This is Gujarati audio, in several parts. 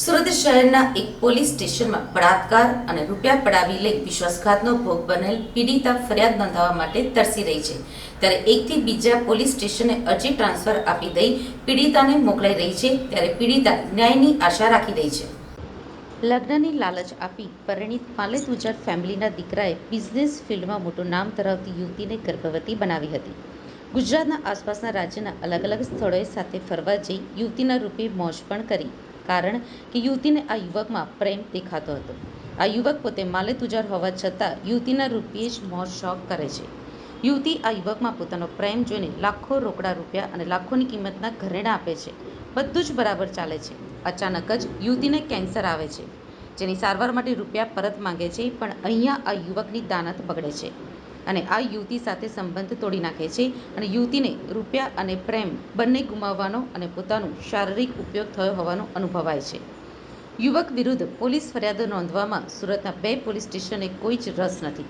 સુરત શહેરના એક પોલીસ સ્ટેશનમાં બળાત્કાર અને રૂપિયા પડાવી લઈ વિશ્વાસઘાતનો ભોગ બનેલ પીડિતા ફરિયાદ નોંધાવવા માટે તરસી રહી છે. ત્યારે એકથી બીજા પોલીસ સ્ટેશને અરજી ટ્રાન્સફર આપી દઈ પીડિતાને મોકલાઈ રહી છે, ત્યારે પીડિતા ન્યાયની આશા રાખી રહી છે. લગ્નની લાલચ આપી પરિણીત પાલેતુજાર ફેમિલીના દીકરાએ બિઝનેસ ફિલ્ડમાં મોટું નામ ધરાવતી યુવતીને ગર્ભવતી બનાવી હતી. ગુજરાતના આસપાસના રાજ્યના અલગ અલગ સ્થળોએ સાથે ફરવા જઈ યુવતીના રૂપે મોજ પણ કરી. કારણ કે યુવતીને આ યુવકમાં પ્રેમ દેખાતો હતો. આ યુવક પોતે માલેતુજાર હોવા છતાં યુવતીના રૂપિયે જ મોજ શોખ કરે છે. યુવતી આ યુવકમાં પોતાનો પ્રેમ જોઈને લાખો રોકડા રૂપિયા અને લાખોની કિંમતના ઘરેણાં આપે છે. બધું જ બરાબર ચાલે છે. અચાનક જ યુવતીને કેન્સર આવે છે. જેની સારવાર માટે રૂપિયા પરત માંગે છે, પણ અહીંયા આ યુવકની દાનત બગડે છે. અને આ યુવતી સાથે સંબંધ તોડી નાખે છે અને યુવતીને રૂપિયા અને પ્રેમ બંને ગુમાવવાનો અને પોતાનો શારીરિક ઉપયોગ થયો હોવાનો અનુભવાય છે. યુવક વિરુદ્ધ પોલીસ ફરિયાદ નોંધવામાં સુરતના બે પોલીસ સ્ટેશને કોઈ જ રસ નથી.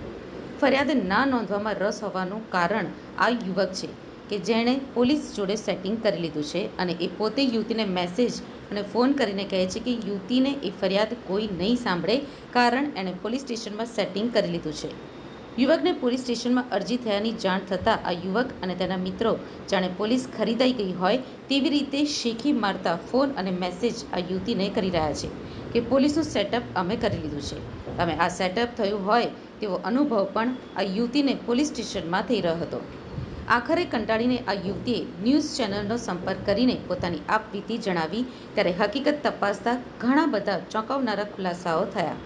ફરિયાદ ના નોંધવામાં રસ હોવાનું કારણ આ યુવક છે કે જેણે પોલીસ જોડે સેટિંગ કરી લીધું છે અને એ પોતે યુવતીને મેસેજ અને ફોન કરીને કહે છે કે યુવતીને એ ફરિયાદ કોઈ નહીં સાંભળે કારણ એણે પોલીસ સ્ટેશનમાં સેટિંગ કરી લીધું છે. યુવકને પોલીસ સ્ટેશનમાં અરજી થયાની જાણ થતાં આ યુવક અને તેના મિત્રો જાણે પોલીસ ખરીદાઈ ગઈ હોય તેવી રીતે શેખી મારતા ફોન અને મેસેજ આ યુવતીને કરી રહ્યા છે કે પોલીસનું સેટઅપ અમે કરી લીધું છે. તમે આ સેટઅપ થયું હોય તેવો અનુભવ પણ આ યુવતીને પોલીસ સ્ટેશનમાં થઈ રહ્યો હતો. આખરે કંટાળીને આ યુવતીએ ન્યૂઝ ચેનલનો સંપર્ક કરીને પોતાની આપવીતી જણાવી, ત્યારે હકીકત તપાસતા ઘણા બધા ચોંકાવનારા ખુલાસાઓ થયા.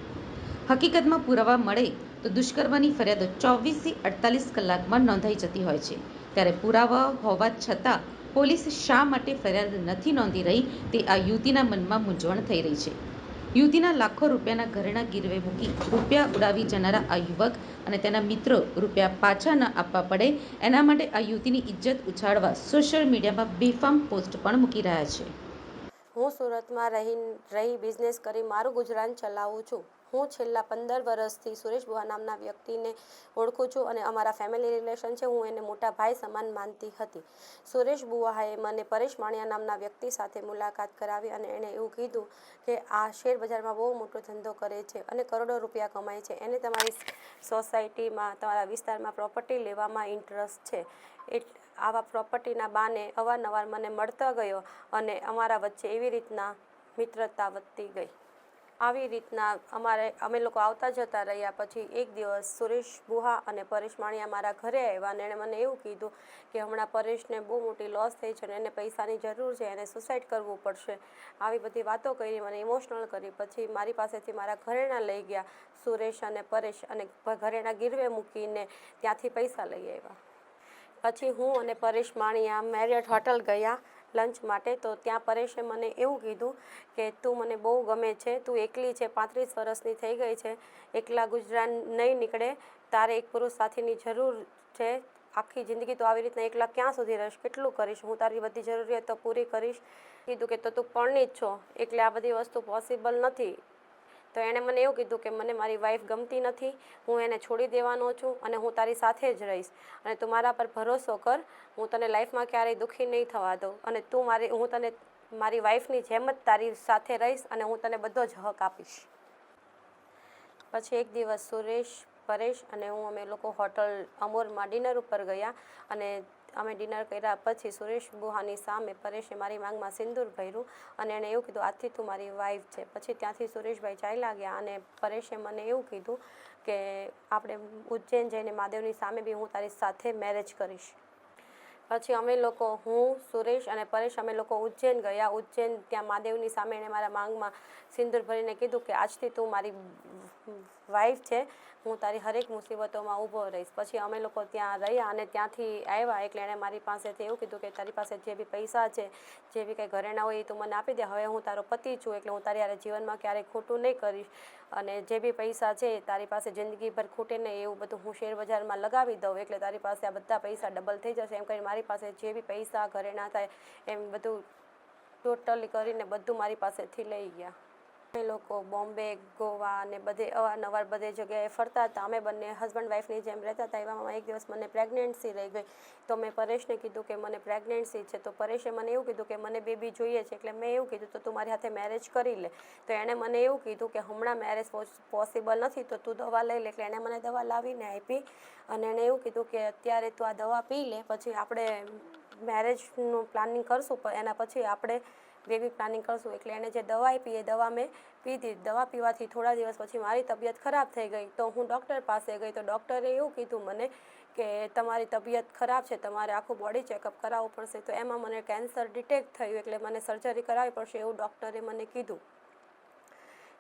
હકીકતમાં પુરાવા મળે તો દુષ્કર્મની ફરિયાદો ચોવીસથી અડતાલીસ કલાકમાં નોંધાઈ જતી હોય છે. ત્યારે પુરાવા હોવા છતાં પોલીસ શા માટે ફરિયાદ નથી નોંધી રહી તે આ યુવતીના મનમાં મૂંઝવણ થઈ રહી છે. યુવતીના લાખો રૂપિયાના ઘરેણાં ગીરવે મૂકી રૂપિયા ઉડાવી જનારા આ યુવક અને તેના મિત્રો રૂપિયા પાછા ન આપવા પડે એના માટે આ યુવતીની ઇજ્જત ઉછાળવા સોશિયલ મીડિયામાં બેફામ પોસ્ટ પણ મૂકી રહ્યા છે. હું સુરતમાં રહી રહી બિઝનેસ કરી મારું ગુજરાન ચલાવું છું. હું છેલ્લા પંદર વર્ષથી સુરેશ બુઆ નામના વ્યક્તિને ઓળખું છું અને અમારા ફેમિલી રિલેશન છે. હું એને મોટા ભાઈ સમાન માનતી હતી. સુરેશ બુઆએ મને પરેશ માણિયા નામના વ્યક્તિ સાથે મુલાકાત કરાવી અને એણે એવું કીધું કે, આ શેર બજારમાં બહુ મોટો ધંધો કરે છે અને કરોડો રૂપિયા કમાય છે. એને તમારી સોસાયટીમાં તમારા વિસ્તારમાં પ્રોપર્ટી લેવામાં ઇન્ટરેસ્ટ છે. એટલે આવા પ્રોપર્ટીના બાને અવારનવાર મને મળતા ગયો અને અમારા વચ્ચે એવી રીતના મિત્રતા વધતી ગઈ. આવી રીતના અમારે અમે લોકો આવતા જતા રહ્યા પછી એક દિવસ સુરેશ બુહા અને પરેશ માણિયા મારા ઘરે આવ્યા અને એણે મને એવું કીધું કે હમણાં પરેશને બહુ મોટી લોસ થઈ છે અને એને પૈસાની જરૂર છે, એને સુસાઇડ કરવું પડશે. આવી બધી વાતો કરી, મને ઇમોશનલ કરી. પછી મારી પાસેથી મારા ઘરેણાં લઈ ગયા સુરેશ અને પરેશ અને ઘરેણા ગીરવે મૂકીને ત્યાંથી પૈસા લઈ આવ્યા. પછી હું અને પરેશ માણિયા મેરિયટ હોટલ ગયા લંચ માટે, તો ત્યાં પરેશે મને એવું કીધું કે, તું મને બહુ ગમે છે, તું એકલી છે, પાંત્રીસ વર્ષની થઈ ગઈ છે, એકલા ગુજરાન નહીં નીકળે, તારે એક પુરુષ સાથીની જરૂર છે, આખી જિંદગી તો આવી રીતના એકલા ક્યાં સુધી રહીશ, કેટલું કરીશ, હું તારી બધી જરૂરિયાતો પૂરી કરીશ. કીધું કે, તો તું પરણી જ છો, એટલે આ બધી વસ્તુ પોસિબલ નથી. તો એણે મને એવું કીધું કે મને મારી વાઈફ ગમતી નથી, હું એને છોડી દેવાનો છું અને હું તારી સાથે જ રહીશ. અને તું મારા પર ભરોસો કર, હું તને લાઈફમાં ક્યારેય દુઃખી નહીં થવા દઉં. અને તું મારી, હું તને, મારી વાઈફની જેમ જ તારી સાથે રહીશ અને હું તને બધો જ હક આપીશ. પછી એક દિવસ સુરેશ, પરેશ અને હું અમે લોકો હોટલ અમોરમાં ડિનર ઉપર ગયા અને અમે ડિનર કર્યા પછી સુરેશ બુહાની સામે પરેશે મારી માંગમાં સિંદૂર ભર્યું અને એણે એવું કીધું આજથી તું મારી વાઈફ છે. પછી ત્યાંથી સુરેશભાઈ ચાલ્યા ગયા અને પરેશે મને એવું કીધું કે, આપણે ઉજ્જૈન જઈને મહાદેવની સામે બી હું તારી સાથે મેરેજ કરીશ. પછી અમે લોકો, હું, સુરેશ અને પરેશ, અમે લોકો ઉજ્જૈન ગયા. ઉજ્જૈન ત્યાં મહાદેવની સામે એણે મારા માંગમાં સિંદૂર ભરીને કીધું કે, આજથી તું મારી વાઈફ છે, હું તારી હરેક મુસીબતોમાં ઊભો રહીશ. પછી અમે લોકો ત્યાં રહ્યા અને ત્યાંથી આવ્યા. એટલે એણે મારી પાસેથી એવું કીધું કે તારી પાસે જે બી પૈસા છે, જે બી કંઈ ઘરેણા હોય એ તું મને આપી દે. હવે હું તારો પતિ છું, એટલે હું તારી હારે જીવનમાં ક્યારેય ખોટું નહીં કરીશ. અને જે બી પૈસા છે, તારી પાસે જિંદગીભર ખૂટે નહીં એવું બધું હું શેર બજારમાં લગાવી દઉં. એટલે તારી પાસે આ બધા પૈસા ડબલ થઈ જશે. એમ કરીને મારી પાસે જે બી પૈસા, ઘરેણા થાય, એમ બધું ટોટલી કરીને બધું મારી પાસેથી લઈ ગયા. અમે લોકો બોમ્બે, ગોવા અને બધે અવારનવાર બધે જગ્યાએ ફરતા હતા. અમે બંને હસબન્ડ વાઈફની જેમ રહેતા હતા. એવામાં એક દિવસ મને પ્રેગ્નન્સી રહી ગઈ. તો મેં પરેશને કીધું કે મને પ્રેગ્નન્સી છે. તો પરેશે મને એવું કીધું કે મને બેબી જોઈએ છે. એટલે મેં એવું કીધું, તો તું મારી સાથે મેરેજ કરી લે. તો એણે મને એવું કીધું કે હમણાં મેરેજ પોસિબલ નથી. તો તું દવા લઈ લે. એટલે એણે મને દવા લાવીને આપી અને એણે એવું કીધું કે અત્યારે તું આ દવા પી લે. પછી આપણે મેરેજનું પ્લાનિંગ કરશું. એના પછી આપણે બેબી પ્લાનિંગ કરશું. એટલે એને જે દવા આપી, એ દવા મેં પીધી. દવા પીવાથી થોડા દિવસ પછી મારી તબિયત ખરાબ થઈ ગઈ. તો હું ડૉક્ટર પાસે ગઈ તો ડૉક્ટરે એવું કીધું મને કે તમારી તબિયત ખરાબ છે, તમારે આખું બોડી ચેકઅપ કરાવવું પડશે. તો એમાં મને કેન્સર ડિટેક્ટ થયું એટલે મને સર્જરી કરાવવી પડશે એવું ડૉક્ટરે મને કીધું.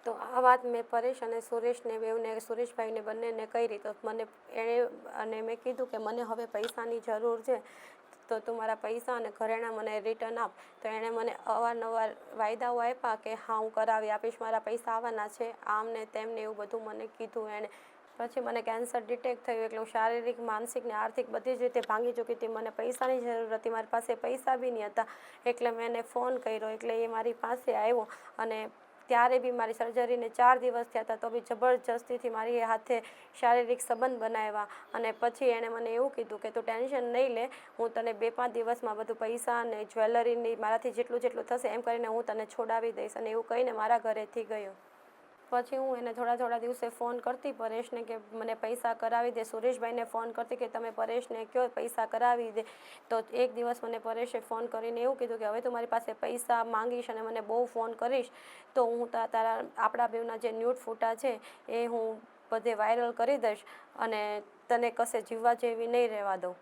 તો આ વાત મેં પરેશ અને સુરેશને, બેવને, સુરેશભાઈને બંનેને કરી. તો મને એણે અને મેં કીધું કે મને હવે પૈસાની જરૂર છે. તો તું મારા પૈસા અને ઘરેણાં મને રિટર્ન આપ. તો એણે મને અવારનવાર વાયદાઓ આપ્યા કે, હા, હું કરાવી આપીશ, મારા પૈસા આવવાના છે. આમ ને તેમ ને એવું બધું મને કીધું એણે. પછી મને કેન્સર ડિટેક્ટ થયું એટલે હું શારીરિક, માનસિક ને આર્થિક બધી જ રીતે ભાંગી ચૂકી હતી. મને પૈસાની જરૂર હતી, મારી પાસે પૈસા બી નહીં હતા એટલે મેં એને ફોન કર્યો એટલે એ મારી પાસે આવ્યો અને ત્યારે બી મારી સર્જરીને ચાર દિવસ થયા હતા, તો બી જબરજસ્તીથી મારી હાથે શારીરિક સંબંધ બનાવ્યા અને પછી એણે મને એવું કીધું કે તું ટેન્શન નહીં લે, હું તને બે પાંચ દિવસમાં બધું પૈસા અને જ્વેલરીની મારાથી જેટલું જેટલું થશે એમ કરીને હું તને છોડાવી દઈશ અને એવું કહીને મારા ઘરેથી ગયો. પછી હું એને થોડા થોડા દિવસે ફોન કરતી પરેશને કે મને પૈસા કરાવી દે. સુરેશભાઈને ફોન કરતી કે તમે પરેશને કહો પૈસા કરાવી દે. તો એક દિવસ મને પરેશે ફોન કરીને એવું કીધું કે હવે તું મારી પાસે પૈસા માંગીશ અને મને બહુ ફોન કરીશ. તો હું તારા આપણા બેવના જે ન્યૂટ ફોટા છે એ હું બધે વાયરલ કરી દઈશ અને તને કશે જીવવા જેવી નહીં રહેવા દઉં.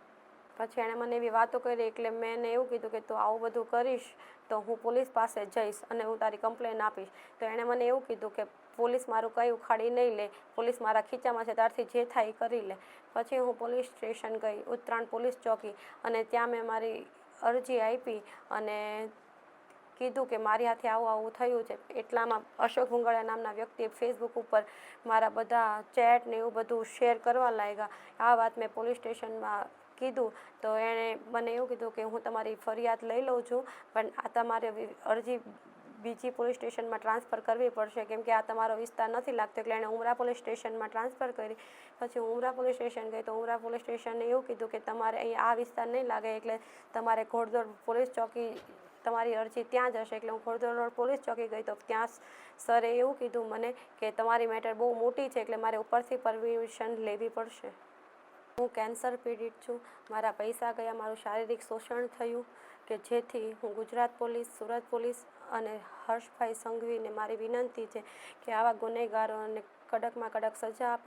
પછી એણે મને એવી વાતો કરી એટલે મેં એને એવું કીધું કે તું આવું બધું કરીશ તો હું પોલીસ પાસે જઈશ અને હું તારી કમ્પ્લેન આપીશ. તો એણે મને એવું કીધું કે પોલીસ મારું કંઈ ઉખાડી નહીં લે. પોલીસ મારા ખીચામાં છે, ત્યારથી જે થાય કરી લે. પછી હું પોલીસ સ્ટેશન ગઈ, ઉત્તરાયણ પોલીસ ચોકી. અને ત્યાં મેં મારી અરજી આપી અને કીધું કે મારી હાથે આવું આવું થયું છે. એટલામાં અશોક ભુંગળિયા નામના વ્યક્તિએ ફેસબુક ઉપર મારા બધા ચેટ ને એવું બધું શેર કરવા લાગ્યા. આ વાત મેં પોલીસ સ્ટેશનમાં કીધું. તો એણે મને એવું કીધું કે હું તમારી ફરિયાદ લઈ લઉં છું, પણ આ તમારે અરજી બીજી પોલીસ સ્ટેશનમાં ટ્રાન્સફર કરવી પડશે. કેમ કે આ તમારો વિસ્તાર નથી લાગતો એટલે એણે ઉમરા પોલીસ સ્ટેશનમાં ટ્રાન્સફર કરી. પછી ઉમરા પોલીસ સ્ટેશન ગઈ તો ઉમરા પોલીસ સ્ટેશને એવું કીધું કે તમારે અહીં આ વિસ્તાર નહીં લાગે એટલે તમારે ઘોડદોડ પોલીસ ચોકી તમારી અરજી ત્યાં જ હશે. એટલે હું ઘોડદોડ રોડ પોલીસ ચોકી ગઈ તો ત્યાં સરે એવું કીધું મને કે તમારી મેટર બહુ મોટી છે એટલે મારે ઉપરથી પરમિશન લેવી પડશે. હું કેન્સર પીડિત છું. મારા પૈસા ગયા, મારું શારીરિક શોષણ થયું કે જેથી હું ગુજરાત પોલીસ, સુરત પોલીસ અને હર્ષભાઈ સંઘવીને મારી વિનંતી છે કે આવા ગુનેગારોને કડકમાં કડક સજા આપા